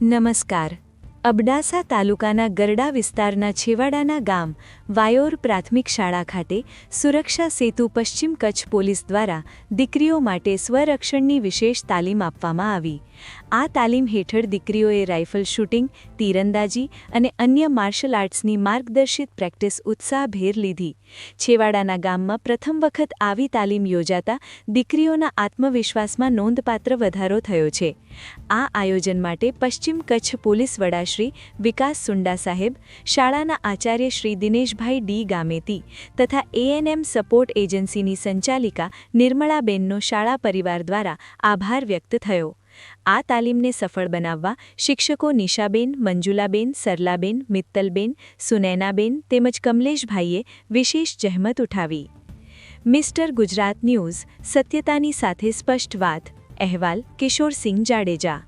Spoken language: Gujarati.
Namaskar. અબડાસા તાલુકાના ગરડા વિસ્તારના છેવાડાના ગામ વાયોર પ્રાથમિક શાળા ખાતે સુરક્ષા સેતુ પશ્ચિમ કચ્છ પોલીસ દ્વારા દીકરીઓ માટે સ્વરક્ષણની વિશેષ તાલીમ આપવામાં આવી. આ તાલીમ હેઠળ દીકરીઓએ રાઇફલ શૂટિંગ, તીરંદાજી અને અન્ય માર્શલ આર્ટ્સની માર્ગદર્શિત પ્રેક્ટિસ ઉત્સાહભેર લીધી. છેવાડાના ગામમાં પ્રથમ વખત આવી તાલીમ યોજાતા દીકરીઓના આત્મવિશ્વાસમાં નોંધપાત્ર વધારો થયો છે. આ આયોજન માટે પશ્ચિમ કચ્છ પોલીસ વડાશ્રી વિકાસ સુંડા સાહેબ, શાળાના આચાર્ય શ્રી દિનેશભાઈ ડી ગામેતી તથા એએનએમ સપોર્ટ એજન્સીની સંચાલિકા નિર્મળાબેનનો શાળા પરિવાર દ્વારા આભાર વ્યક્ત થયો. આ તાલીમને સફળ બનાવવા શિક્ષકો નિશાબેન, મંજુલાબેન, સરલાબેન, મિત્તલબેન, સુનૈનાબેન તેમજ કમલેશભાઈએ વિશેષ જહેમત ઉઠાવી. મિસ્ટર ગુજરાત ન્યૂઝ, સત્યતાની સાથે સ્પષ્ટ વાત, અહેવાલ કિશોરસિંહ જાડેજા.